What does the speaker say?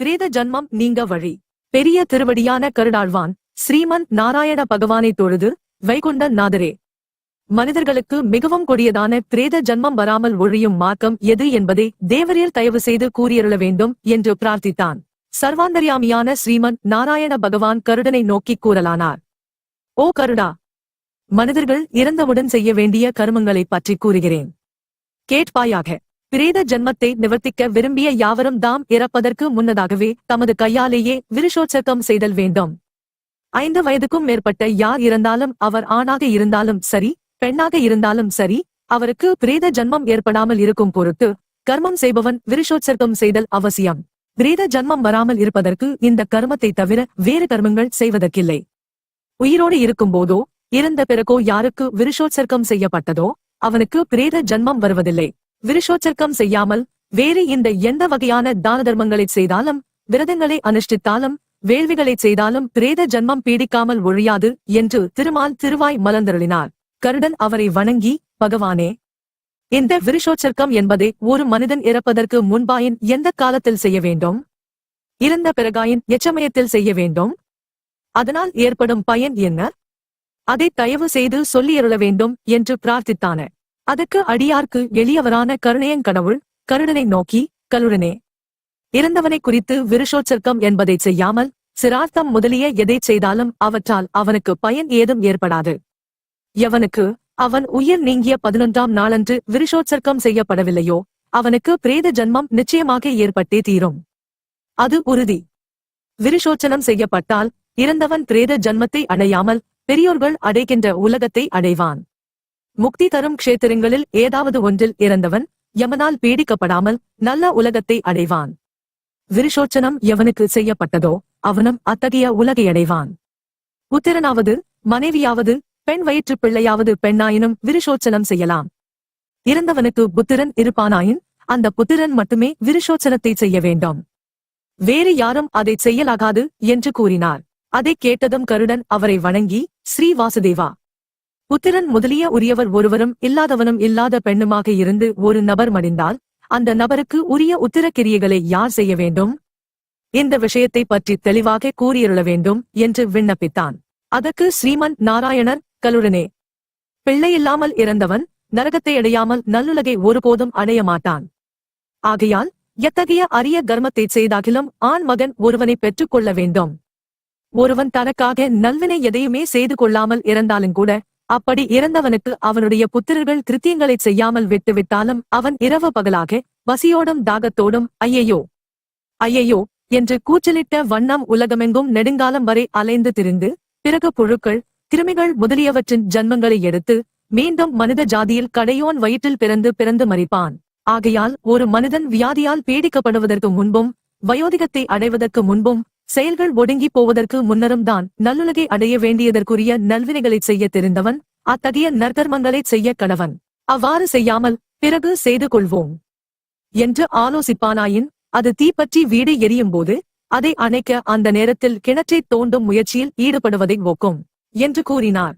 பிரேத ஜன்மம் நீங்க வழி. பெரிய திருவடியான கருடாழ்வான் ஸ்ரீமன் நாராயண பகவானை தொழுது வைகுண்ட நாதரே. மனிதர்களுக்கு மிகவும் கொடியதான பிரேத ஜன்மம் வராமல் ஒழியும் மார்க்கம் எது என்பதை தேவரியர் தயவு செய்து கூறியருள வேண்டும் என்று பிரார்த்தித்தான். சர்வாந்தர்யாமியான ஸ்ரீமன் நாராயண பகவான் கருடனை நோக்கி கூறலானார். ஓ கருடா மனிதர்கள் இறந்தவுடன் செய்ய வேண்டிய கருமங்களைப் பற்றி கூறுகிறேன். கேட்பாயாக. பிரேத ஜன்மத்தை நிவர்த்திக்க விரும்பிய யாவரும் தாம் இறப்பதற்கு முன்னதாகவே தமது கையாலேயே விருஷோச்சகம் செய்தல் வேண்டும். ஐந்து வயதுக்கும் மேற்பட்ட யார் இருந்தாலும் அவர் ஆணாக இருந்தாலும் சரி பெண்ணாக இருந்தாலும் சரி அவருக்கு பிரேத ஜன்மம் ஏற்படாமல் இருக்கும் பொருட்டு கர்மம் செய்பவன் விருஷோச்சர்க்கம் செய்தல் அவசியம். பிரேத ஜன்மம் வராமல் இருப்பதற்கு இந்த கர்மத்தை தவிர வேறு கர்மங்கள் செய்வதற்கில்லை. உயிரோடு இருக்கும்போதோ இறந்த பிறகோ யாருக்கு விருஷோச்சர்க்கம் செய்யப்பட்டதோ அவனுக்கு பிரேத ஜன்மம் வருவதில்லை. விருஷோச்சர்க்கம் செய்யாமல் வேறு இந்த எந்த வகையான தான தர்மங்களை செய்தாலும் விரதங்களை அனுஷ்டித்தாலும் வேள்விகளை செய்தாலும் பிரேத ஜன்மம் பீடிக்காமல் ஒழியாது என்று திருமால் திருவாய் மலர்ந்தருளினார். கருடன் அவரை வணங்கி பகவானே இந்த விருஷோச்சர்க்கம் என்பதை ஒரு மனிதன் இறப்பதற்கு முன்பாயின் எந்த காலத்தில் செய்ய வேண்டும்? இறந்த பிறகாயின் எச்சமயத்தில் செய்ய வேண்டும்? அதனால் ஏற்படும் பயன் என்ன? அதை தயவு செய்து சொல்லியருள வேண்டும் என்று பிரார்த்தித்தான அதற்கு அடியார்க்கு எளியவரான கருணையங்கடவுள் கருடனை நோக்கி கருடனே இறந்தவனை குறித்து விருஷோச்சர்க்கம் என்பதை செய்யாமல் சிரார்த்தம் முதலிய எதைச் செய்தாலும் அவற்றால் அவனுக்கு பயன் ஏதும் ஏற்படாது. எவனுக்கு அவன் உயிர் நீங்கிய பதினொன்றாம் நாளன்று விருஷோச்சர்க்கம் செய்யப்படவில்லையோ அவனுக்கு பிரேத ஜன்மம் நிச்சயமாக ஏற்பட்டே தீரும். அது உறுதி. விருஷோச்சனம் செய்யப்பட்டால் இறந்தவன் பிரேத ஜன்மத்தை அடையாமல் பெரியோர்கள் அடைகின்ற உலகத்தை அடைவான். முக்தி தரும் க்ஷேத்திரங்களில் ஏதாவது ஒன்றில் இறந்தவன் யமனால் பீடிக்கப்படாமல் நல்ல உலகத்தை அடைவான். விருஷோச்சனம் எவனுக்கு செய்யப்பட்டதோ அவனும் அத்தகைய உலகை அடைவான். புத்திரனாவது மனைவியாவது பெண் வயிற்றுப் பிள்ளையாவது பெண்ணாயினும் விருஷோச்சனம் செய்யலாம். இறந்தவனுக்கு புத்திரன் இருப்பானாயின் அந்த புத்திரன் மட்டுமே விருஷோச்சனத்தை செய்ய வேண்டும். வேறு யாரும் அதை செய்யலாகாது என்று கூறினார். அதைக் கேட்டதும் கருடன் அவரை வணங்கி ஸ்ரீ வாசுதேவா புத்திரன் முதலிய உரியவர் ஒருவரும் இல்லாதவனும் இல்லாத பெண்ணுமாக இருந்து ஒரு நபர் மடிந்தால் அந்த நபருக்கு உரிய உத்திரக்கிரியைகளை யார் செய்ய வேண்டும்? இந்த விஷயத்தை பற்றி தெளிவாக கூறியிருள வேண்டும் என்று விண்ணப்பித்தான். அதற்கு ஸ்ரீமன் நாராயணர் கலுடனே பிள்ளையில்லாமல் இறந்தவன் நரகத்தை அடையாமல் நல்லுலகை ஒருபோதும் அடைய மாட்டான். ஆகையால் எத்தகைய அரிய கர்மத்தை செய்தாகிலும் ஆண் மகன் ஒருவனை பெற்றுக் கொள்ள வேண்டும். ஒருவன் தனக்காக நல்வினை எதையுமே செய்து கொள்ளாமல் இறந்தாலும் கூட அப்படி இறந்தவனுக்கு அவனுடைய புத்திரர்கள் கிருத்தியங்களை செய்யாமல் விட்டுவிட்டாலும் அவன் இரவு பகலாக பசியோடும் தாகத்தோடும் ஐயையோ ஐயையோ என்று கூச்சலிட்ட வண்ணம் உலகமெங்கும் நெடுங்காலம் வரை அலைந்து திரிந்து பிறகு புழுக்கள் கிருமிகள் முதலியவற்றின் ஜன்மங்களை எடுத்து மீண்டும் மனித ஜாதியில் கடையோன் வயிற்றில் பிறந்து பிறந்து மறிப்பான் ஆகையால் ஒரு மனிதன் வியாதியால் பீடிக்கப்படுவதற்கு முன்பும் வயோதிகத்தை அடைவதற்கு முன்பும் செயல்கள் ஒடுங்கி போவதற்கு முன்னரும் தான் நல்லுலகை அடைய வேண்டியதற்குரிய நல்வினைகளைச் செய்ய தெரிந்தவன் அத்தகைய நற்கர்மங்களை செய்ய கணவன். அவ்வாறு செய்யாமல் பிறகு செய்து கொள்வோம். என்று ஆலோசிப்பானாயின் அது தீப்பற்றி வீடு எரியும்போது அதை அணைக்க அந்த நேரத்தில் கிணற்றைத் தோண்டும் முயற்சியில் ஈடுபடுவதை ஓக்கும் என்று கூறினார்.